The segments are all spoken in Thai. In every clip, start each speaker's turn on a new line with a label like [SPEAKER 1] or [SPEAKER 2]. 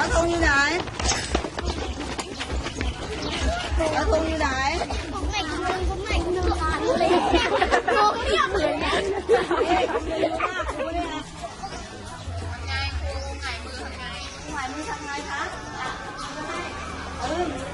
[SPEAKER 1] เอาธงอยู่ไหนเอาธงอยู่ไหน
[SPEAKER 2] ผมไหนคุณลุงผมไหนคุณลุงเลยโอ้ไม่อยากเหมือนกัน
[SPEAKER 1] เอ๊ะทำมือมากครูเนี่ยนะหงายมือทำไงคะเอออ่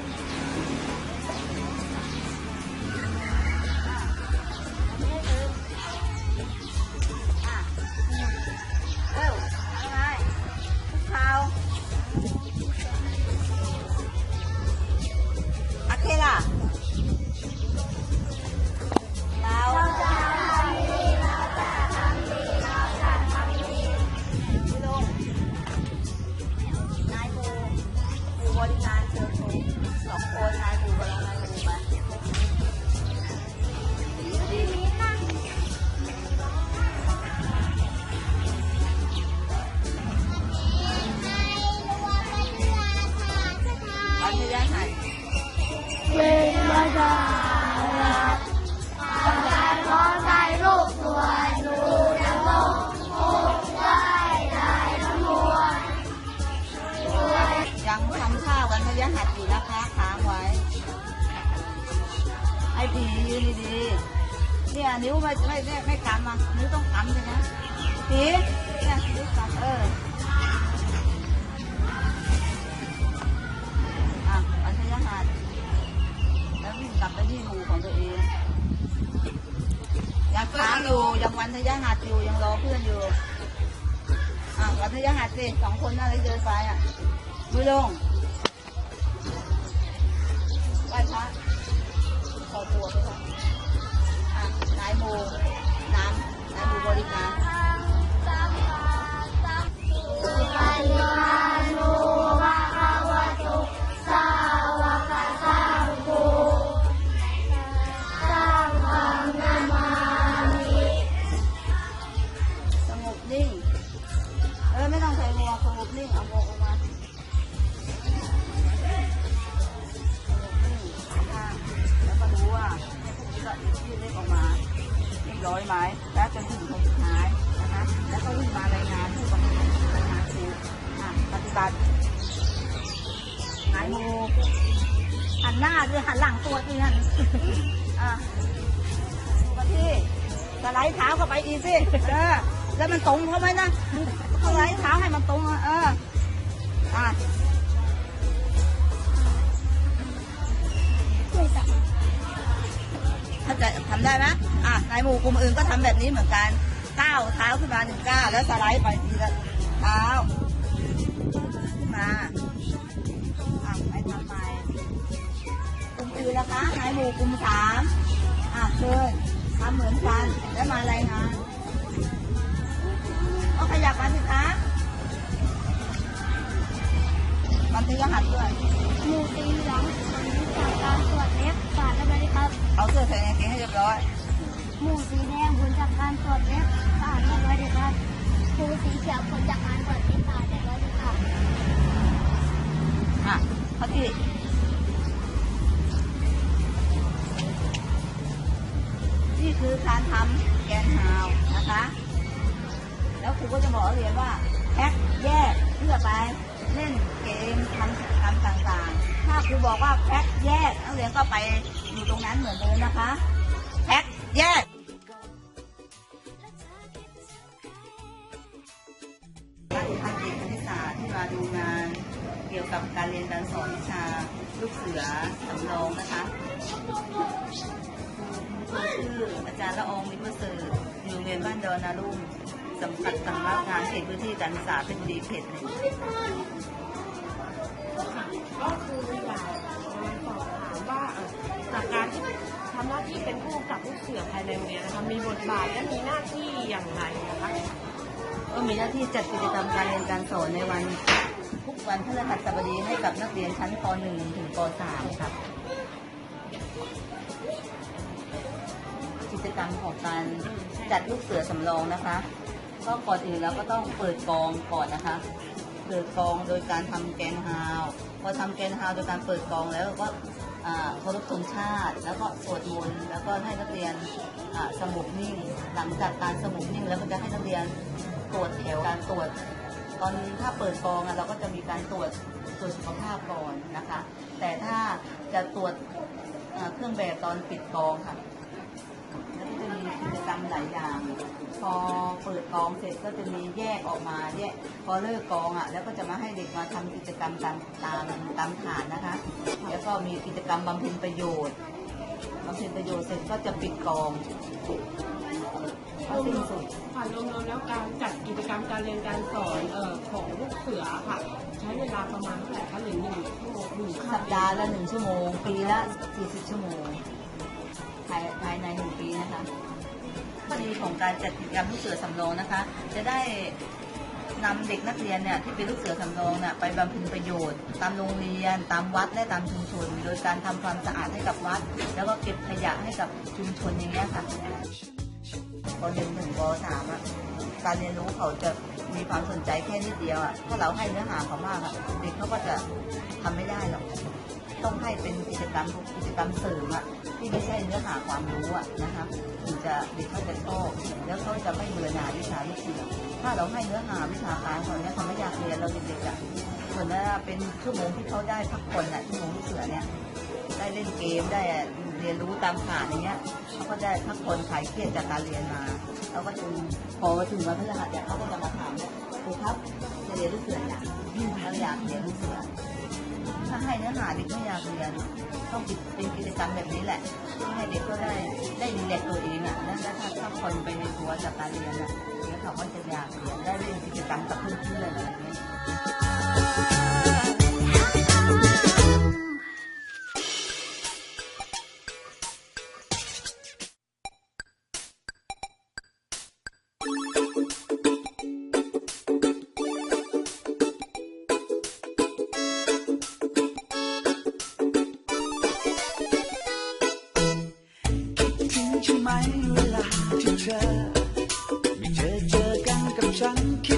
[SPEAKER 1] บูบริกานเชิญชมสองคนนายดูกับเรานายบูไปวันที่ได้หัน
[SPEAKER 2] เป็นมาจา ไอ้
[SPEAKER 1] ผียืนดีๆเนี่ยนิ้วไม่ไม่ไม่ไม่กำอะนิ้วต้องกำเลยนะผีเนี่ยนิ้วกำเอออะวันพยหัสแล้ววิ่งกลับไปที่รูของตัวเองยังค้างอยู่ยังวันทยหัสอยู่ยังรอเพื่อนอยู่อะวันทยหัสสิสองคนนั่นเลยเดินไปอะมือลงไหว้พระ ตัวไปค่ะอะนายโมน้ำนายโมบริการสงบนิ่ง เออไม่ต้องใส่หัวสงบนิ่งเอาโมออกมา ร้อยไหมแล้วจนถึงคนสุดท้ายนะคะแล้วก็วิ่งมารายงานผู้บังคับรายงาครูอะปฏิบัติหายโมหันหน้าด้วยหันหลังตัวเองหันอะดูกันที่สไลด์เท้าเข้าไปอีกสิเออแล้วมันตรงเขาไหมนะสไลด์เท้าให้มันตรงอะเอออะ ถ้าจะทำได้ไหมอะในหมู่กลุ่มอื่นก็ทำแบบนี้เหมือนกันก้าวเท้าขึ้นมาหนึ่งก้าวแล้วสไลด์ไปทีละเท้าขึ้นมาอะไปทำใหม่กลุ่มอื่นนะคะในหมู่กลุ่มสามอะเชิญทำเหมือนกันแล้วมารายงานก็ขยับมาสิคะมันจะยังหัดด้วย
[SPEAKER 2] หมู่สีเหลือง จากการตรวจเล็บฝาดอะไรครับ
[SPEAKER 1] เอาเสื้อใส่ในกางเกงให้เรียบร้อย
[SPEAKER 2] หมู่สีแดงผลจากการตรวจเล็บฝาดอะไรครับหมู่สีเขียวผลจากการตรวจเล็บฝาดอะไรครับ
[SPEAKER 1] อะเขาที่นี่คือการทำแกนฮาวนะคะ แล้วครูก็จะบอกนักเรียนว่าแพ็คแยกเพื่อไปเล่นเกมทำกิจกรรมต่างๆ ถ้าครูบอกว่าแพ็คแยกนักเรียนก็ไปอยู่ตรงนั้นเหมือนเดิมนะคะแพ็คแยกนันเอกคณิตศาสตร์ที่มาดูงานเกี่ยวกับการเรียนการสอนวิชาลูกเสือสำรองนะคะชื่ออาจารย์ละอองลิมเสร์อยู่โรงเรียนบ้านดอนนารุ่มสังกัดสำนักงานเขตพื้นที่การศึกษาเป็นดีเขตหนึ่ง
[SPEAKER 3] จากการที่ทำหน้าที่เป็นผู้กำกับลูกเสือภายในโรงเรียนนะคะมีบทบาทและมีหน้าที่อย่างไรนะคะ
[SPEAKER 1] ก็มีหน้าที่จัดกิจกรรมการเรียนการสอนในวันทุกวันพฤหัสบดีให้กับนักเรียนชั้นป .1 ถึงป .3 ครับกิจกรรมของการจัดลูกเสือสำรองนะคะ ก็ก่อนอื่นเราก็ต้องเปิดกองก่อนนะคะ เปิดกองโดยการทำแกนฮาว อทำแกนฮาวโดยการเปิดกองแล้วก็อ่าเคารพธงชาติ แล้วก็สวดมนต์แล้วก็ให้นักเรียนอาสงบนิ่ง หลังจากการสงบนิ่งแล้วก็จะให้นักเรียนตรวจแถวการตรวจ ตอนถ้าเปิดกองอะเราก็จะมีการตรวจตรวจสุขภาพก่อนนะคะ แต่ถ้าจะตรวจเครื่องแบบตอนปิดกองค่ะ กิจกรรมหลายอย่าง พอเปิดกองเสร็จก็จะมีแยกออกมาแยกพอเลิกกองอะ แล้วก็จะมาให้เด็กมาทำกิจกรรมตามตามตามฐานนะคะ แล้วก็มีกิจกรรมบำเพ็ญประโยชน์บำเพ็ญประโยชน์เสร็จก็จะปิดกองก็สิ้นสุด
[SPEAKER 3] ค่ะรวมๆแล้วการจัดกิจกรรมการเรียนการสอนเอ่อของลูกเสือค่ะ ใช้เวลาประมาณเท่าไหร่คะหรือหนึ่งชั่วโมงหนึ่งคา
[SPEAKER 1] สั
[SPEAKER 3] บ
[SPEAKER 1] ปดาห์ละหนึ่งชั่วโมง ปีละสี่สิบชั่วโมงภายภายในหนึ่งปีนะคะ ข้อดีของการจัดกิจกรรมลูกเสือสำรองนะคะ จะได้นำเด็กนักเรียนเนี่ยที่เป็นลูกเสือสำรองน่ะไปบำเพ็ญประโยชน์ ตามโรงเรียน ตามวัดและตามชุมชน โดยการทำความสะอาดให้กับวัด แล้วก็เก็บขยะให้กับชุมชนอย่างเงี้ยค่ะปหนึ่งถึงปสามอะการเรียนรู้เขาจะ มีความสนใจแค่นิดเดียวอะถ้าเราให้เนื้อหาเขามากอะเด็กเขาก็จะทำไม่ได้หรอกต้องให้เป็นกิจกรรมกิจกรรมเสริมอะที่ไม่ใช่เนื้อหาความรู้อะนะคะถึงจะเด็กเขาจะชอบแล้วเขาจะไม่เบื่อหน่ายวิชาลูกเสือถ้าเราให้เนื้อหาวิชาการเขาเนี่ยเขาไม่อยากเรียนเราเด็กๆอะส่วนนั้นเป็นชั่วโมงที่เขาได้พักผ่อนอะชั่วโมงลูกเสือเนี่ยได้เล่นเกมได้เรียนรู้ตามฐานอย่างเงี้ยเขาก็ได้พักผ่อนคลายเครียดจากการเรียนมา เขาก็จะพอถึงวันพฤหัสเนี่ยเขาก็จะมาถามว่าครูครับจะเรียนลูกเสือเนี่ยเราอยากเรียนลูกเสือถ้าให้เนื้อหาเด็กไม่อยากเรียนต้องเป็นกิจกรรมแบบนี้แหละที่ให้เด็กก็ได้ได้รีแลกตัวเองอะแล้วถ้าถ้าคนไปในตัวจากการเรียนอะเดี๋ยวเขาก็จะอยากเรียนได้เล่นกิจกรรมกับเพื่อนๆอะไรอย่างเงี้ย
[SPEAKER 4] chẳng kia